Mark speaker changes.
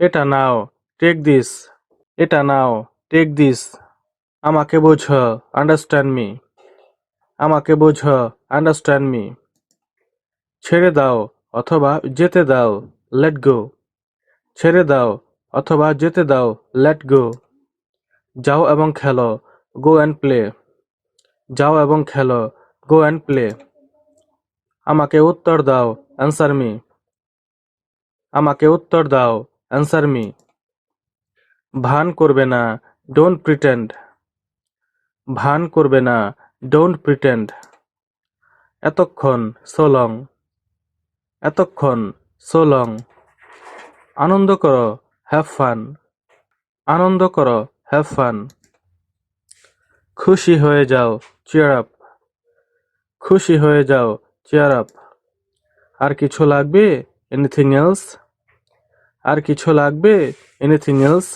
Speaker 1: এটা নাও take this এটা নাও take this আমাকে বোঝ আন্ডারস্ট্যান্ড মি আমাকে বোঝ আন্ডারস্ট্যান্ড মি ছেড়ে দাও অথবা যেতে দাও লেট গো ছেড়ে দাও অথবা যেতে দাও লেট গো যাও এবং খেলো গো অ্যান্ড প্লে যাও এবং খেলো গো অ্যান্ড প্লে আমাকে উত্তর দাও অ্যান্সার মি আমাকে উত্তর দাও। অ্যান্সার মি ভান করবে না ডোন্ট প্রিটেন্ড ভান করবে না ডোন্ট প্রিটেন্ড এতক্ষণ সোলং এতক্ষণ সোলং আনন্দ করো হ্যাভ ফান আনন্দ করো হ্যাভ ফান খুশি হয়ে যাও চেয়ার আপ খুশি হয়ে যাও চেয়ার আপ আর কিছু লাগবে? এনিথিং এলস আর কিছু লাগবে? Anything else